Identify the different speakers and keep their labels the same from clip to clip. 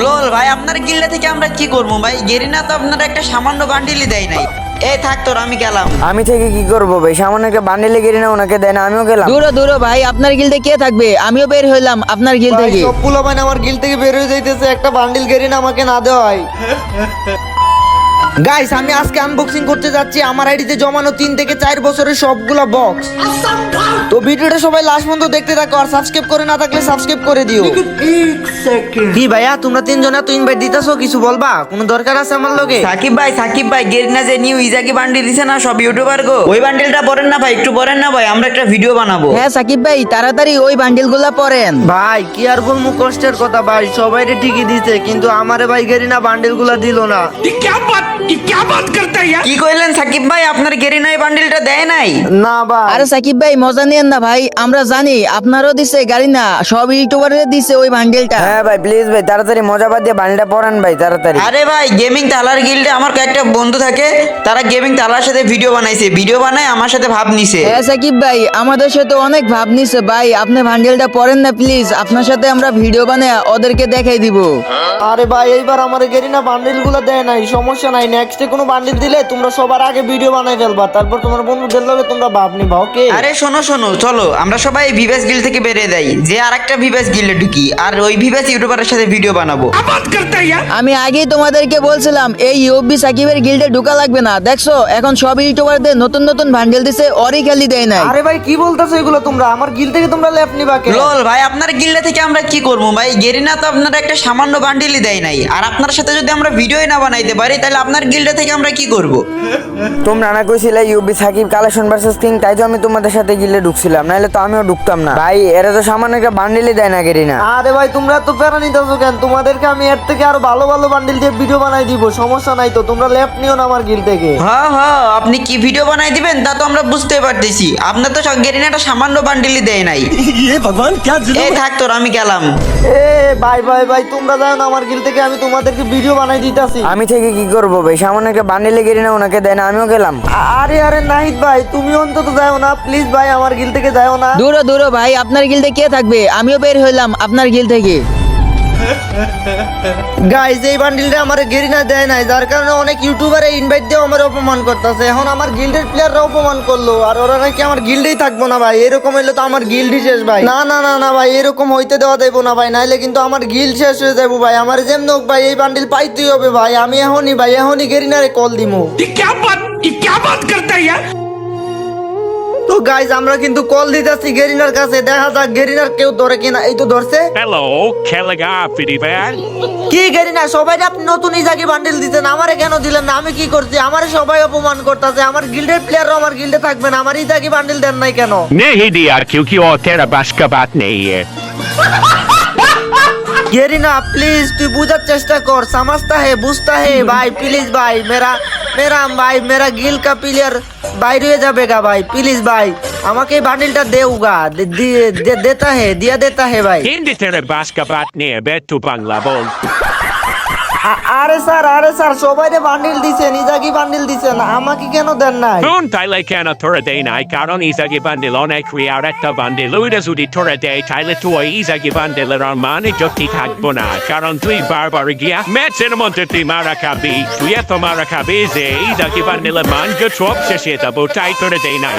Speaker 1: লোল ভাই আপনার গিল্লা থেকে আমরা কি করব ভাই? গেরিনা তো আপনার একটা সামান্য বান্ডিলই দেয় নাই। এই থাক তোর আমি গেলাম।
Speaker 2: আমি থেকে কি করব ভাই? সামান্য একটা বান্ডিলি গেরি না ওনাকে দেয় না আমিও গেলাম।
Speaker 3: দূরো দূরো ভাই আপনার গিলতে কে থাকবে? আমিও বের হইলাম আপনার গিল থেকে
Speaker 4: সব পোলাপাইন আমার গিল থেকে বের হয়ে যাইতেছে একটা বান্ডিল গেরিনা আমাকে না দেওয়াই গাইস আমি আজকে আনবক্সিং করতে যাচ্ছি। আমার আইডিতে জমানো তিন থেকে চার বছরের সবগুলা বক্স তো ভিডিওটা সবাই লাস্ট পর্যন্ত দেখতে থাকো আর সাবস্ক্রাইব করে না থাকলে সাবস্ক্রাইব করে দিও। কি ভাইয়া তোমরা তিনজন এত ইনভাইট দিতেছো কিছু বলবা? কোনো দরকার আছে আমার লগে?
Speaker 1: সাকিব ভাই সাকিব ভাই গেরিনা যে নিউ ইজাকি বান্ডিল দিছে না সব ইউটিউবার গো। ওই বান্ডিলটা পড়েন না ভাই একটু পড়েন না ভাই আমরা একটা ভিডিও বানাবো।
Speaker 3: হ্যাঁ সাকিব ভাই তাড়াতাড়ি ওই বান্ডিলগুলা পরেন।
Speaker 4: ভাই কি আর বলব কষ্টের কথা ভাই সবাই ঠিকই দিছে কিন্তু আমারে ভাই গেরিনা বান্ডিলগুলা দিল না।
Speaker 1: কি কইলেন সাকিব ভাই? আপনার গেরিনা এই বান্ডিলটা দেয় নাই?
Speaker 4: না ভাই।
Speaker 3: আরে সাকিব ভাই মজা নিয়েন না ভাই আমরা জানি আপনারও দিছে গাড়ি না সব ইউটিউবারের দিছে ওই বান্ডিলটা।
Speaker 2: হ্যাঁ ভাই প্লিজ ভাই তাড়াতাড়ি মজা বাদ দিয়ে বান্ডিলটা পরান ভাই তাড়াতাড়ি।
Speaker 1: আরে ভাই গেমিং তালার গিল্ডে আমার কয়েকটা বন্ধু থাকে তারা গেমিং তালার সাথে ভিডিও বানাইছে। ভিডিও বানায় আমার সাথে ভাব নিছে।
Speaker 3: হ্যাঁ সাকিব ভাই আমাদের সাথে অনেক ভাব নিছে ভাই আপনি বান্ডিলটা পরেন না প্লিজ আপনার সাথে আমরা ভিডিও বানায় ওদেরকে দেখাই দিব।
Speaker 4: আরে ভাই এইবার আমার গেরিনা বান্ডিলগুলো দেয় নাই সমস্যা নাই নেক্সটে কোনো বান্ডিল দিলে তোমরা সবার আগে ভিডিও বানাই ফেলবা তারপর তোমার বন্ধুদের লগে তোমরা ভাব নিবা ওকে
Speaker 1: আরে শোনো শোনো চলো আমরা সবাই ভিভেস গিল্ড থেকে বেরিয়ে যাই। যে আরেকটা ভিভেস গিল্ডে ঢুকি আর ওই ভিভেস ইউটিউবারের সাথে ভিডিও বানাবো।
Speaker 3: আমি আগেই তোমাদেরকে বলছিলাম এই ইউবি সাকিবের গিল্ডে ঢুকা লাগবে না। দেখছ এখন সব ইউটিউবারদের নতুন নতুন বান্ডিল দিছে অরই খালি দেয় নাই।
Speaker 4: আরে ভাই কি বলতেছো এগুলো তোমরা? আমার গিল থেকে তোমরা লেফট নিবা কে
Speaker 1: লোল ভাই আপনার গিল্ডে থেকে আমরা কি করব? ভাই গেরিনা তো আপনার একটা সামান্য বান্ডিলই দেয় নাই। আর আপনার সাথে যদি আমরা ভিডিওই না বানাইতে পারি তাহলে আপনার গিল্ডে থেকে আমরা কি করব?
Speaker 2: তোমরা না কইছিলে UV Sakib collection versus king তাই তো আমি তোমাদের সাথে গিলে ঢুকছিলাম নাহলে তো আমিও ঢুকতাম না। ভাই এরা তো সামান্য একটা বান্ডিলই দেয় না গেরি না
Speaker 4: আরে ভাই তোমরা তো প্যারা নিতেছো কেন? তোমাদেরকে আমি এর থেকে আরও ভালো ভালো বান্ডিল দিয়ে ভিডিও বানাই দিব সমস্যা নাই তো তোমরা লেফট নিও না আমার গিল থেকে।
Speaker 1: হ্যাঁ হ্যাঁ আপনি কি ভিডিও বানাই দিবেন? তা তো আমরা বুঝতে পারতেছি। আপনার তো গেরিনাটা সামান্য বান্ডিলই দেয় নাই। এ ভগবান কে এই থাক তোর আমি গেলাম।
Speaker 4: এ ভাই ভাই ভাই তোমরা যাও না আমার গিল থেকে আমি তোমাদেরকে ভিডিও বানাই দিতাছি।
Speaker 2: আমি থেকে কি করব ভাই সামনে একটা বান্ডিলে গেরি না ওনাকে দেয় না আমিও গেলাম।
Speaker 4: আরে আরে নাহিদ ভাই তুমি অন্তত যাও না প্লিজ ভাই আমার গিল থেকে যাও না।
Speaker 3: দূরো দূরো ভাই আপনার গিলতে কে থাকবে? আমিও বের হইলাম আপনার গিল থেকে।
Speaker 4: গাইজ এই বান্ডিলটা আমার গেরিনা দেয় নাই, যার কারণে অনেক ইউটিউবারে ইনভাইট দিয়ে আমার অপমান করতেছে। এখন আমার গিল্ডের প্লেয়াররা অপমান করল, আর ওরা নাকি আমার গিল্ডেই থাকব না ভাই, এরকম হইলে তো আমার গিল্ডই শেষ ভাই। না না না না ভাই, এরকম হইতে দেওয়া দেবো না ভাই, নাইলে কিন্তু আমার গিল্ড শেষ হয়ে যাব ভাই। আমার যেমন হোক ভাই, এই বান্ডিল পাইতেই হবে ভাই, আমি এখনই, ভাই, এখনই গেরিনারে কল দিমু। তো গাইজ আমরা কিন্তু কল দিতেছি গেরিনার কাছে। দেখা যাক গেরিনার কেউ ধরে কিনা। এই তো ধরছে।
Speaker 5: Hello, Kelega Fidibad.
Speaker 4: কি গেরিনা না সবাই আপনি নতুন ইজাকি বান্ডিল দিতেন আমারে কেন দিলেন না? আমি কি করছি? আমারে সবাই অপমান করতেছে। আমার গিল্ডের প্লেয়াররা আমার গিল্ডে থাকবে না। আমার ইজাকি বান্ডিল দেন নাই কেন?
Speaker 5: নেই diya kyunki ও তেরা বাসকা বাত
Speaker 4: নেই. গেরিনা প্লিজ তুই বুঝার চেষ্টা কর। সমস্তা হে, বুঝতা হে। ভাই প্লিজ ভাই, মেরা মেরা ভাই, মেরা গিল কা প্লেয়ার বাইরে হয়ে যাবে গা, ভাই প্লিজ ভাই। আমাকে বান্ডিলটা দিয়ে দেতা হে, দিয়া দেতা হে, ভাই।
Speaker 5: হিন্দিতে বাস কা বাট নিয়ে বেটু বাংলা
Speaker 4: বল। আরে স্যার আরে স্যার সবাই বান্ডিল দিছেন ইজাকি বান্ডিল দিছেন আমাকে কেন দেন নাই
Speaker 5: Kung taile kana tora day na karon izagi bandil on ek riaretta bandil uida zudi tora day taile tuwa izagi bandil ran mani jokti takbona karon tui barbarigia met cinnamon tuti marakabi tuyeto marakabi ze izagi bandil man jotrop shesheta bo tai tora day na.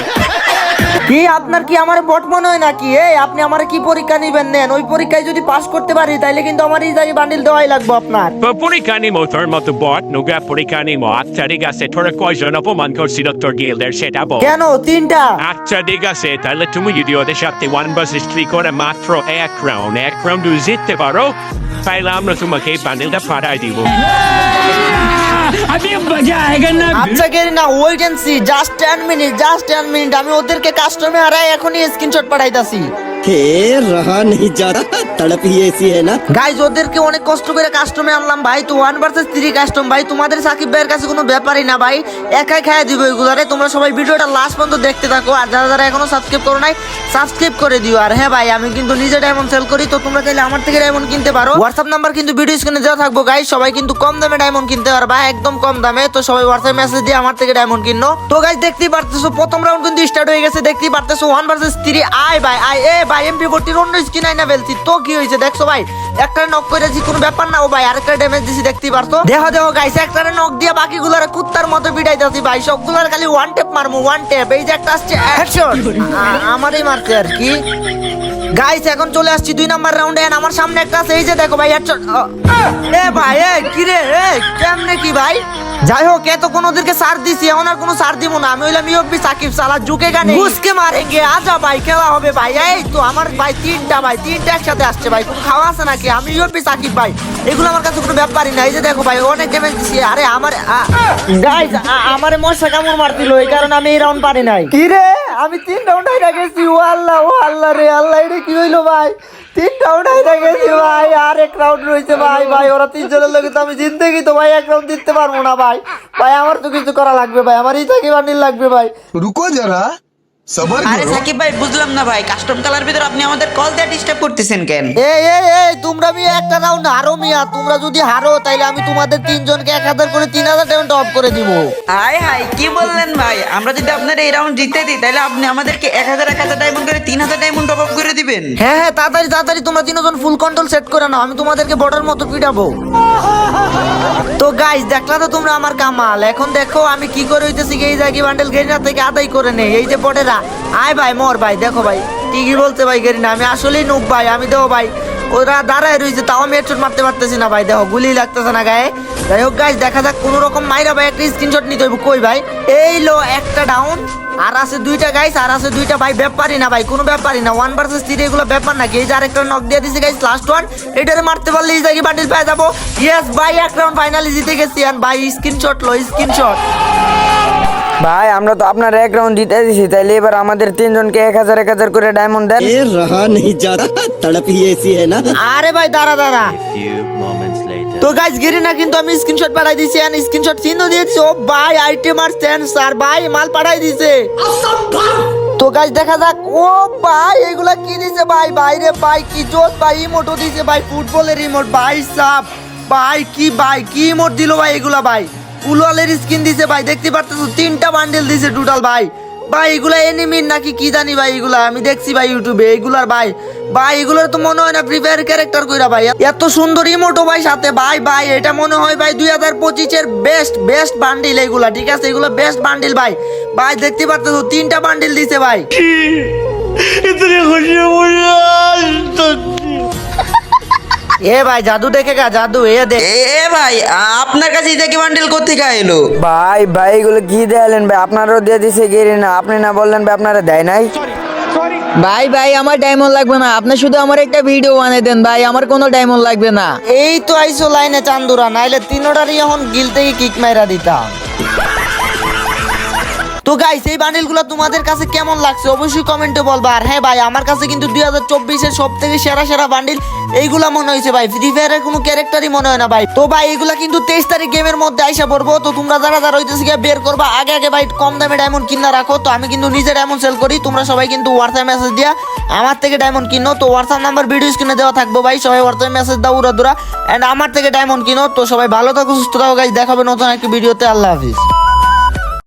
Speaker 4: কি আপনার কি আমার বট মনে হয় নাকি? এ আপনি আমার কি পরীক্ষা নিবেন নেন? ওই পরীক্ষায় যদি পাশ করতে পারি তাহলে কিন্তু আমার এই জায়গায় বান্ডিল দেওয়াই লাগবে আপনার।
Speaker 5: পরীক্ষা নিম তোর মতো বট নুগা পরীক্ষা নিম। আচ্ছা ঠিক আছে থোড়া কয়জন অপমান করছি ডক্টর গিলদের সেটা বল।
Speaker 4: কেন? তিনটা?
Speaker 5: আচ্ছা ঠিক আছে তাহলে তুমি যদি ওদের সাথে ওয়ান বাস হিস্ট্রি করে মাত্র এক রাউন্ড এক রাউন্ড জিততে পারো তাহলে আমরা তোমাকে বান্ডিলটা ফাটাই দিব।
Speaker 4: আচ্ছা গেরি, না জাস্ট টেন মিনিট জাস্ট 10 মিনিট আমি ওদেরকে কাস্টমে হারাই এখনই স্ক্রিনশট পাঠাইতাছি। অনেক কষ্ট করে কাস্টমে আনলাম ভাই। তো ওয়ান ভার্সেস থ্রি কাস্টম ভাই, তোমাদের সাকিব ভাইয়ের কাছে কোনো ব্যাপারই না ভাই। একাই খাইয়ে দিব সবাই ভিডিওটা লাস্ট পর্যন্ত দেখতে থাকো। আর যারা যারা এখনও সাবস্ক্রাইব করো নাই করে দিও। আর হ্যাঁ ভাই, আমি কিন্তু নিজে ডায়মন্ড সেল করি, তো তোমরা চাইলে আমার থেকে ডায়মন্ড কিনতে পারো। হোয়াটসঅ্যাপ নাম্বার কিন্তু ভিডিও স্ক্রিনে দেওয়া থাকব গাইজ সবাই কিন্তু কম দামে ডায়মন্ড কিনতে পারবা একদম কম দামে। তো সবাই হোয়াটসঅ্যাপ মেসেজ দিয়ে আমার থেকে ডায়মন্ড কিনো। তো গাইজ দেখতেই পারতেছো, প্রথম রাউন্ড কিন্তু স্টার্ট হয়ে গেছে। দেখতেই পারতেছো ওয়ান ভার্সেস থ্রি আই ভাই আই এ ভাই এমপি ফোরটির অন্য স্কিন আইনা ফেলছি। তো কি হয়েছে দেখছ ভাই? একটা নক করেছি কোনো ব্যাপার না। ও ভাই আরেকটা ড্যামেজ দিছি, দেখতেই পারতো দেহ দেহ গাইছে একটা নক দিয়ে বাকিগুলোর কুত্তার মতো বিড়াই বিড়াইতেছি ভাই। সবগুলোর খালি ওয়ান টেপ মারমু ওয়ান টেপ এই যে একটা আসছে অ্যাকশন আমারই মারছে আর কি। গাইস এখন চলে আসছি দুই নাম্বার রাউন্ডে আমার সামনে একটা আছে, এই যে দেখো ভাই এ ভাই, এ, কি রে, এ, কেমনে কি ভাই? যাই হোক এত কোন ওদেরকে সার দিছি, এখন আর কোনো সার দিব না। আমি হইলাম ইউপি সাকিব, সালা জুকে গানে। ঘুষকে মারেঙ্গে আজা ভাই, খেলা হবে ভাই। এই তো আমার ভাই তিনটা ভাই, তিনটা একসাথে আসছে ভাই। কোনো খাওয়া আছে নাকি? আমি ইউপি সাকিব ভাই। এগুলো আমার কাছে কোনো ব্যাপারই না এই যে দেখো ভাই, অনেক ড্যামেজ দিছি। আরে আমার গাইস আমারে মশা কামড় মারছিল, এই কারণে আমি এই রাউন্ড পারি নাই। কি রে? আমি তিন রাউন্ড হাইরা গেছি ও আল্লাহ ও আল্লাহ রে, আল্লাহ এটা কি হইল ভাই? তিন রাউন্ড হাইরা গেছি ভাই, আর এক রাউন্ড রয়েছে ভাই ভাই, ওরা তিনজনের লোকে তো আমি জিন্দেগি তো ভাই, এক রাউন্ড জিততে পারব না ভাই। ভাই, আমার তো কিছু করা লাগবে ভাই, আমার ইটা কি বান্ডিল লাগবে ভাই।
Speaker 6: রুকো যারা
Speaker 1: আরে সাকিব ভাই বুঝলাম না ভাই। কাস্টম কালার ভিতরে আপনি আমাদের কল দিয়ে ডিস্টার্ব করতেছেন কেন?
Speaker 4: এই এই এই তোমরা মিয়া একটা রাউন্ড হারো মিয়া। তোমরা যদি হারো তাইলে আমি তোমাদের তিনজনকে এক হাজার করে তিন হাজার টাকা করে দিব।
Speaker 1: হাই হাই কি বললেন ভাই? আমরা যদি আপনার এই রাউন্ড জিতে দিই তাহলে আপনি আমাদেরকে এক হাজার এক হাজার ডায়মন্ড করে তিন হাজার ডায়মন্ড টপ আপ করে দিবেন।
Speaker 4: হ্যাঁ হ্যাঁ তাড়াতাড়ি তাড়াতাড়ি তোমরা তিনজন ফুল কন্ট্রোল সেট করে নাও আমি তোমাদেরকে বর্ডার মতো পিটাবো। তো গাইস দেখলা তো তোমরা আমার কামাল। এখন দেখো আমি কি করে হইতেছি এই জায়গা বান্ডেল গেরিনা থেকে আদায় করে নেই। এই যে বটেরা আয় ভাই, মর ভাই, দেখো ভাই, ঠিকই বলছে ভাই গেরিনা আমি আসলেই নুক ভাই, আমি দেবো ভাই। ওরা দাঁড়ায় রয়েছে, তাও আমি হেডশট মারতে পারতেছি না ভাই। দেখো গুলি লাগতেছে না গায়ে। যাই হোক গাইস দেখা যাক কোনো রকম মাইরা ভাই একটা স্ক্রিনশট নিতে হইব। কই ভাই? এই লো, একটা ডাউন আর আছে দুইটা গাইস আর আছে দুইটা। ভাই, ব্যাপারই না ভাই, কোনো ব্যাপারই না। ওয়ান ভার্সেস থ্রি এগুলো ব্যাপার নাকি এই যে আরেকটা নক দিয়ে দিছে গাইস লাস্ট ওয়ান এটারে মারতে পারলে এই জায়গায় বান্ডিল পেয়ে যাব? ইয়েস ভাই, এক রাউন্ড ফাইনালি জিতে গেছি। আর ভাই স্ক্রিনশট লো স্ক্রিনশট
Speaker 2: ভাই আমরা তো আপনার এক রাউন্ড জিতে দিছি তাইলে এবার আমাদের তিনজনকে এক হাজার এক হাজার করে ডায়মন্ড দেন
Speaker 7: ये रहा नहीं जाता तड़प ही ऐसी है ना
Speaker 4: আরে ভাই দাঁড়া দাঁড়া তো গাইস গিরি না কিন্তু আমি স্ক্রিনশট পাঠাই দিছি আর স্ক্রিনশট চিহ্ন দিয়ে দিছি ও ভাই আইটেম আর সেন্সার ভাই মাল পাঠাই দিছে তো গাইস দেখা যাক ও ভাই এগুলা কি দিছে ভাই বাইরে ভাই কি জোস ভাই ইমোটও দিছে ভাই ফুটবলের ইমোট ভাই সাপ ভাই কি ভাই কি ইমোট দিল ভাই এগুলা ভাই উলওয়ালের স্কিন দিছে ভাই, দেখতে পারতেছো? তিনটা বান্ডেল দিছে টোটাল ভাই। ভাই, এগুলা এনিমির নাকি কি জানি ভাই এগুলা? আমি দেখছি ভাই ইউটিউবে এগুলার ভাই। ভাই, এগুলোর তো মনে হয় না ফ্রি ফায়ার ক্যারেক্টার কইরা ভাই। এত সুন্দর ইমোটো ভাই সাথে। ভাই ভাই, এটা মনে হয় ভাই দুই হাজার পঁচিশের বেস্ট বেস্ট বান্ডিল এগুলা, ঠিক আছে? এগুলো বেস্ট বান্ডিল ভাই। ভাই, দেখতে পারতেছো? তিনটা বান্ডিল দিছে ভাই। এ ভাই জাদু দেখে গা জাদু এ দেখ।
Speaker 1: এ ভাই আপনার কাছে ইজাকি বান্ডেল কোথেকে এলো
Speaker 2: ভাই ভাই এগুলো কি দেয়ালেন ভাই? আপনারও দিয়ে দিছে গেরি না আপনি না বললেন ভাই আপনারা দেয় নাই।
Speaker 3: ভাই ভাই আমার ডায়মন্ড লাগবে না। আপনি শুধু আমার একটা ভিডিও বানিয়ে দেন ভাই আমার কোনো ডায়মন্ড লাগবে না।
Speaker 4: এই তো আইসো লাইনে চান্দুরা নাইলে তিনোটারই এখন গিল থেকে কিক মাইরা দিতাম। তো গাইস এই বান্ডিলগুলো তোমাদের কাছে কেমন লাগছে? অবশ্যই কমেন্টে বলবা। আর হ্যাঁ ভাই আমার কাছে কিন্তু দুই হাজার চব্বিশের সব থেকে সেরা সেরা বান্ডিল এইগুলা মনে হয়েছে ভাই ফ্রি ফায়ারের কোনো ক্যারেক্টারই মনে হয় না ভাই। তো ভাই এগুলা কিন্তু তেইশ তারিখ গেমের মধ্যে আইসা পড়ব। তো তোমরা যারা যারা হইতেছে গিয়ে বের করবা, আগে আগে ভাই কম দামে ডায়মন্ড কিনা রাখো। তো আমি কিন্তু নিজে ডায়মন্ড সেল করি, তোমরা সবাই কিন্তু হোয়াটসঅ্যাপ মেসেজ দিয়া আমার থেকে ডায়মন্ড কিনো। তো হোয়াটসঅ্যাপ নাম্বার ভিডিও স্ক্রিনে দেওয়া থাকব ভাই, সবাই হোয়াটসঅ্যাপ মেসেজ দাও, উড়া দুরা এন্ড আমার থেকে ডায়মন্ড কিনো। তো সবাই ভালো থাকো, সুস্থ থাকো গাইজ দেখাবে নতুন একটা ভিডিওতে আল্লাহ হাফিজ।